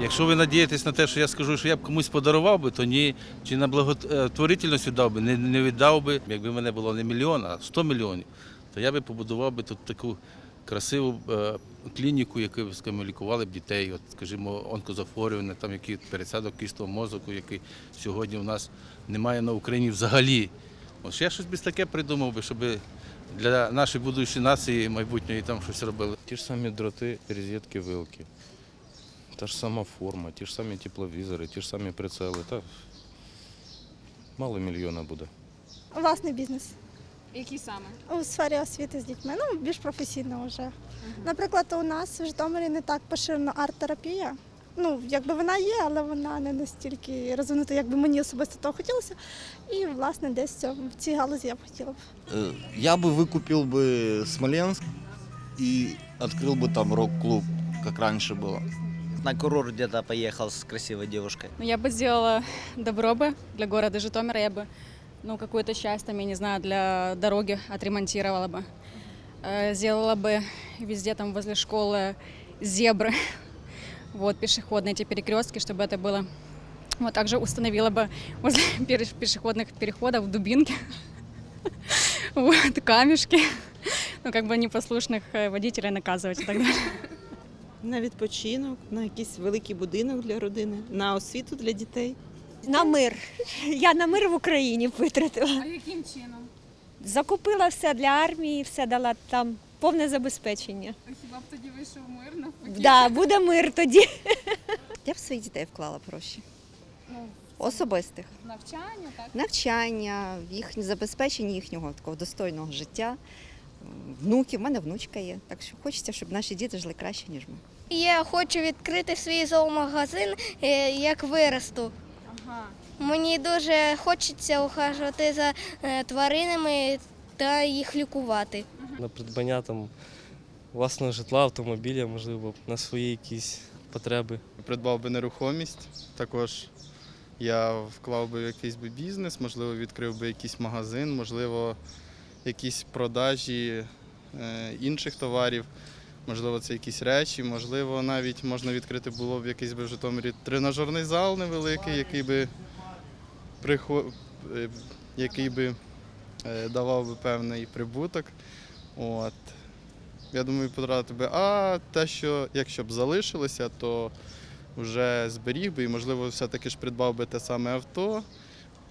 Якщо ви надієтесь на те, що я скажу, що я б комусь подарував би, то ні, чи на благотворительність віддав би, не, не віддав би. Якби мене було не мільйон, а 100 мільйонів, то я би побудував би тут таку красиву е, клініку, яку скажімо, лікували б дітей, от, скажімо, онкозахворювання, там які пересадок кістого мозку, який сьогодні у нас немає на Україні взагалі. Ось я щось би таке придумав би, щоб для нашої будущої нації майбутньої там щось робили. Ті ж самі дроти, розетки, вилки. Та ж сама форма, ті ж самі тепловізори, ті ж самі прицели. Та мало мільйона буде. Власний бізнес Які саме? у сфері освіти з дітьми, ну більш професійно вже. Наприклад, у нас в Житомирі не так поширена арт-терапія. Ну, якби вона є, але вона не настільки розвинута, як би мені особисто того хотілося. І, власне, десь в цьому- в цій галузі я б хотіла б. Э, Я бы выкупил бы Смоленск и открыл бы там рок-клуб, как раньше было. На курорт где-то поехал с красивой девушкой. Ну, я бы сделала добро бы для города Житомира. Я бы, ну, какую-то часть, там, я не знаю, для дороги отремонтировала бы. Э, Сделала бы везде, там, возле школы зебры, вот, пешеходные эти перекрестки, чтобы это было. Вот, также установила бы возле пешеходных переходов дубинки, вот, камешки, ну, как бы непослушных э, водителей наказывать и так далее. На відпочинок, на якийсь великий будинок для родини, на освіту для дітей. На мир. Я на мир в Україні витратила. А яким чином? Закупила все для армії, все дала там повне забезпечення. Хіба б тоді вийшов мир навпаки? Да, буде мир тоді. Я б своїх дітей вклала гроші. Ну, Особистих. навчання, так? Навчання, їхнє забезпечення їхнього такого достойного життя. Внуків, в мене внучка є. Так що хочеться, щоб наші діти жили краще, ніж ми. Я хочу відкрити свій зоомагазин, е, як виросту. Ага. Мені дуже хочеться ухажувати за е, тваринами та їх лікувати. на придбання там власного житла, автомобіля, можливо, на свої якісь потреби. придбав би нерухомість. Також я вклав би в якийсь би бізнес, можливо, відкрив би якийсь магазин, можливо, якісь продажі е, інших товарів, можливо, це якісь речі, можливо, навіть можна відкрити було б якийсь би в Житомирі тренажерний зал невеликий, який би прихо- е, який би е, давав би певний прибуток. От. Я думаю, потратити би, а те, що якщо б залишилося, то вже зберіг би і, можливо, все-таки ж придбав би те саме авто,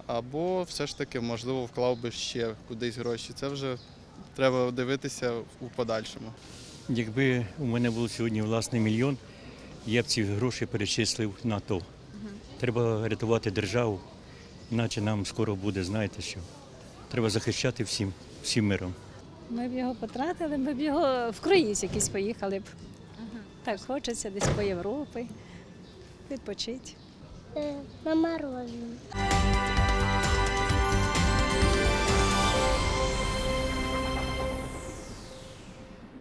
або все ж таки, можливо, вклав би ще кудись гроші. Це вже треба дивитися у подальшому. Якби у мене був сьогодні власний мільйон, я б ці гроші перечислив на то. Треба рятувати державу, іначе нам скоро буде, знаєте що. Треба захищати всім, всім миром. Ми б його потратили, ми б його в круїз якийсь поїхали б. Так хочеться десь по Європі, відпочити. На морозиво.